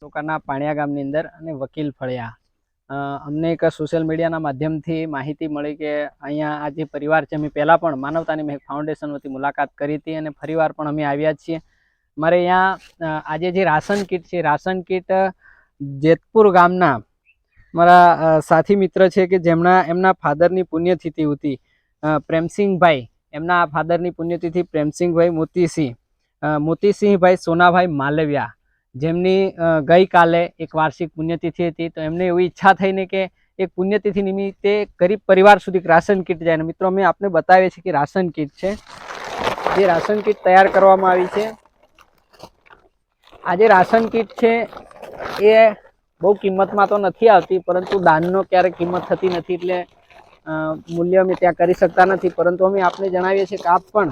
તાલુકાના પાણિયા ગામની અંદર અને વકીલ ફળિયા. અમને એક સોશિયલ મીડિયાના માધ્યમથી માહિતી મળી કે અહીંયા આ જે પરિવાર છે, અમે પહેલાં પણ માનવતાની મહેક ફાઉન્ડેશન વતી મુલાકાત કરી હતી અને ફરીવાર પણ અમે આવ્યા છીએ. મારે અહીંયા આજે જે રાશન કીટ છે, રાશન કીટ જેતપુર ગામના મારા સાથી મિત્ર છે કે જેમના, એમના ફાધરની પુણ્યતિથિ હતી પ્રેમસિંહભાઈ, એમના ફાધરની પુણ્યતિથિ પ્રેમસિંહભાઈ મોતીસિંહ મોતીસિંહભાઈ સોનાભાઈ માલવિયા. જેમની ગઈકાલે એક વાર્ષિક પુણ્યતિથિ હતી, તો એમને એવી ઈચ્છા થઈને કે એક પુણ્યતિથિ નિમિત્તે ગરીબ પરિવાર સુધી રાશન કીટ જાય. અને મિત્રો અમે આપને બતાવીએ છીએ કે રાશન કીટ છે. જે રાશન કીટ તૈયાર કરવામાં આવી છે. આ જે રાશન કીટ છે, એ બહુ કિંમતમાં તો નથી આવતી, પરંતુ દાનનો ક્યારેક કિંમત થતી નથી એટલે મૂલ્ય અમે ત્યાં કરી શકતા નથી. પરંતુ અમે આપને જણાવીએ છીએ કે આપ પણ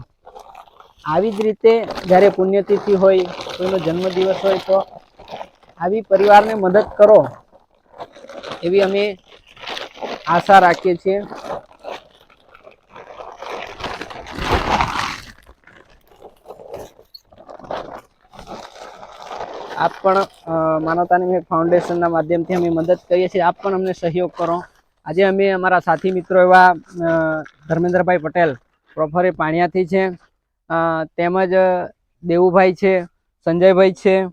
આવી જ રીતે જ્યારે પુણ્યતિથિ હોય કોઈનો જન્મદિવસ હોય તો આવી પરિવારને મદદ કરો એવી અમે આશા રાખીએ છીએ. આપ પણ માનવતાની ફાઉન્ડેશનના માધ્યમથી અમે મદદ કરીએ છીએ. આપ પણ અમને સહયોગ કરો. આજે અમે અમારા સાથી મિત્રો એવા ધર્મેન્દ્રભાઈ પટેલ, પ્રોફરે પાણિયાથી છે. તેમજ દેવુભાઈ છે. સંજયભાઈ છે.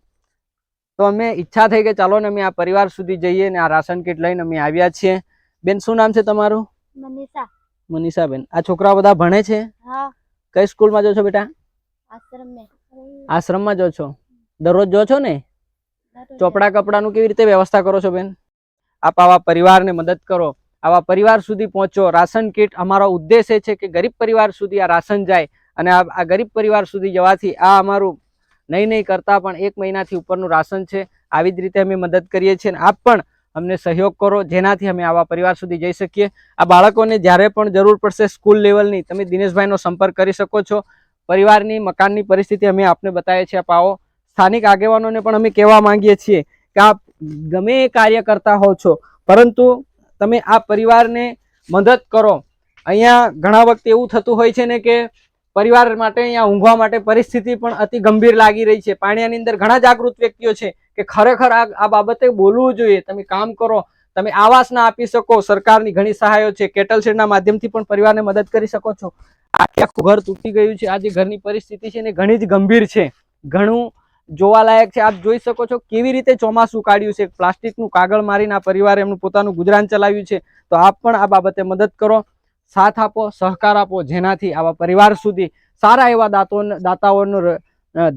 તો અમે ઈચ્છા થઈ કે ચાલો ને અમે આ પરિવાર સુધી જઈએ ને આ રાશન કીટ લઈને અમે આવ્યા છીએ. બેન શું નામ છે તમારું? મનીષા. મનીષાબેન. આ છોકરાઓ બધા ભણે છે? હા. કઈ સ્કૂલમાં જો છો બેટા? આશ્રમ. માં આશ્રમમાં જો છો? દરરોજ જો છો ને? ચોપડા કપડાનું કેવી રીતે વ્યવસ્થા કરો છો બેન? આપ આવા પરિવારને મદદ કરો. આવા પરિવાર સુધી પહોંચો. રાશન કીટ અમારો ઉદ્દેશ એ છે કે ગરીબ પરિવાર સુધી આ રાશન જાય અને આ ગરીબ પરિવાર સુધી જવાથી આ અમારું નહીં નહીં કરતા, પણ એક મહિનાથી ઉપરનું રાશન છે. આવી જ રીતે અમે મદદ કરીએ છીએ અને આપ પણ અમને સહયોગ કરો, જેનાથી અમે આવા પરિવાર સુધી જઈ શકીએ. આ બાળકોને જ્યારે પણ જરૂર પડશે સ્કૂલ લેવલની, તમે દિનેશભાઈનો સંપર્ક કરી શકો છો. પરિવારની, મકાનની પરિસ્થિતિ અમે આપને બતાવીએ છીએ. આવો સ્થાનિક આગેવાનોને પણ અમે કહેવા માંગીએ છીએ કે આપ ગમે એ કાર્ય કરતા હોવ છો, પરંતુ તમે આ પરિવારને મદદ કરો. અહીંયા ઘણા વખતે એવું થતું હોય છે ને કે પરિવાર માટે અહીંયા ઊંઘવા માટે પરિસ્થિતિ પણ અતિ ગંભીર લાગી રહી છે. પાણીની અંદર ઘણા જાગૃત વ્યક્તિઓ છે કે ખરેખર આ બાબતે બોલવું જોઈએ. તમે કામ કરો, તમે આવાસ ના આપી શકો, સરકારની ઘણી સહાયો છે. કેટલ શેડના માધ્યમથી પણ પરિવારને મદદ કરી શકો છો. આખે આખું ઘર તૂટી ગયું છે. આ જે ઘરની પરિસ્થિતિ છે ને ઘણી જ ગંભીર છે. ઘણું જોવાલાયક છે. આપ જોઈ શકો છો કેવી રીતે ચોમાસું કાઢ્યું છે. પ્લાસ્ટિકનું કાગળ મારીને આ પરિવારે એમનું પોતાનું ગુજરાન ચલાવ્યું છે. તો આપ પણ આ બાબતે મદદ કરો. સાથ આપો, સહકાર આપો, જેનાથી આવા પરિવાર સુધી સારા એવા દાતો દાતાઓનું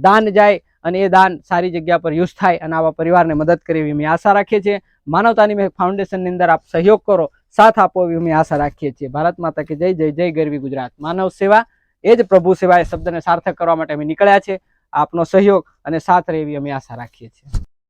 દાન જાય અને એ દાન સારી જગ્યા પર યુઝ થાય અને આવા પરિવારને મદદ કરે એવી અમે આશા રાખીએ છીએ. માનવતાની મેં ફાઉન્ડેશનની અંદર આપ સહયોગ કરો, સાથ આપો એવી અમે આશા રાખીએ છીએ. ભારત માતા કે જય જય જય ગરવી ગુજરાત. માનવ સેવા એ જ પ્રભુ સેવા, એ શબ્દને સાર્થક કરવા માટે અમે નીકળ્યા છે. આપનો સહયોગ અને સાથ રહે એવી અમે આશા રાખીએ છીએ.